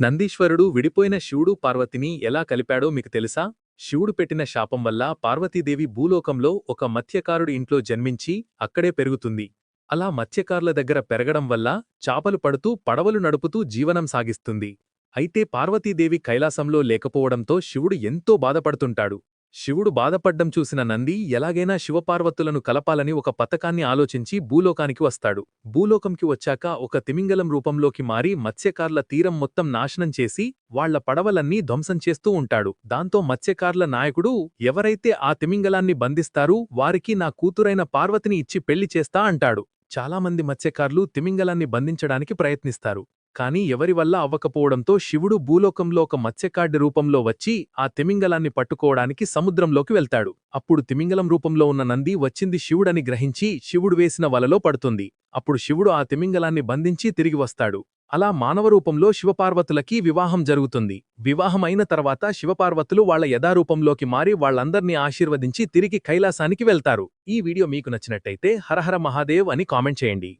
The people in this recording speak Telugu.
నందీశ్వరుడు విడిపోయిన శివుడు పార్వతిని ఎలా కలిపాడో మీకు తెలుసా? శివుడు పెట్టిన శాపం వల్ల పార్వతీదేవి భూలోకంలో ఒక మత్స్యకారుడి ఇంట్లో జన్మించి అక్కడే పెరుగుతుంది. అలా మత్స్యకారుల దగ్గర పెరగడం వల్ల చాపలు పడుతూ పడవలు నడుపుతూ జీవనం సాగిస్తుంది. అయితే పార్వతీదేవి కైలాసంలో లేకపోవడంతో శివుడు ఎంతో బాధపడుతుంటాడు. శివుడు బాధపడ్డం చూసిన నంది ఎలాగైనా శివపార్వతులను కలపాలని ఒక పథకాన్ని ఆలోచించి భూలోకానికి వస్తాడు. భూలోకంకి వచ్చాక ఒక తిమింగలం రూపంలోకి మారి మత్స్యకార్ల తీరం మొత్తం నాశనం చేసి వాళ్ళ పడవలన్నీ ధ్వంసం చేస్తూ ఉంటాడు. దాంతో మత్స్యకార్ల నాయకుడు ఎవరైతే ఆ తిమింగలాన్ని బంధిస్తారూ వారికి నా కూతురైన పార్వతిని ఇచ్చి పెళ్ళి చేస్తా అంటాడు. చాలామంది మత్స్యకార్లు తిమింగలాన్ని బంధించడానికి ప్రయత్నిస్తారు. కాని ఎవరివల్ల అవ్వకపోవడంతో శివుడు భూలోకంలో ఒక మత్స్యకాడ్డి రూపంలో వచ్చి ఆ తిమింగలాన్ని పట్టుకోవడానికి సముద్రంలోకి వెళ్తాడు. అప్పుడు తిమింగలం రూపంలో ఉన్న నంది వచ్చింది శివుడని గ్రహించి శివుడు వేసిన వలలో పడుతుంది. అప్పుడు శివుడు ఆ తిమింగలాన్ని బంధించి తిరిగి వస్తాడు. అలా మానవ రూపంలో శివపార్వతులకి వివాహం జరుగుతుంది. వివాహం అయిన తర్వాత శివపార్వతులు వాళ్ళ యథారూపంలోకి మారి వాళ్ళందర్నీ ఆశీర్వదించి తిరిగి కైలాసానికి వెళ్తారు. ఈ వీడియో మీకు నచ్చినట్టయితే హరహర మహాదేవ్ అని కామెంట్ చేయండి.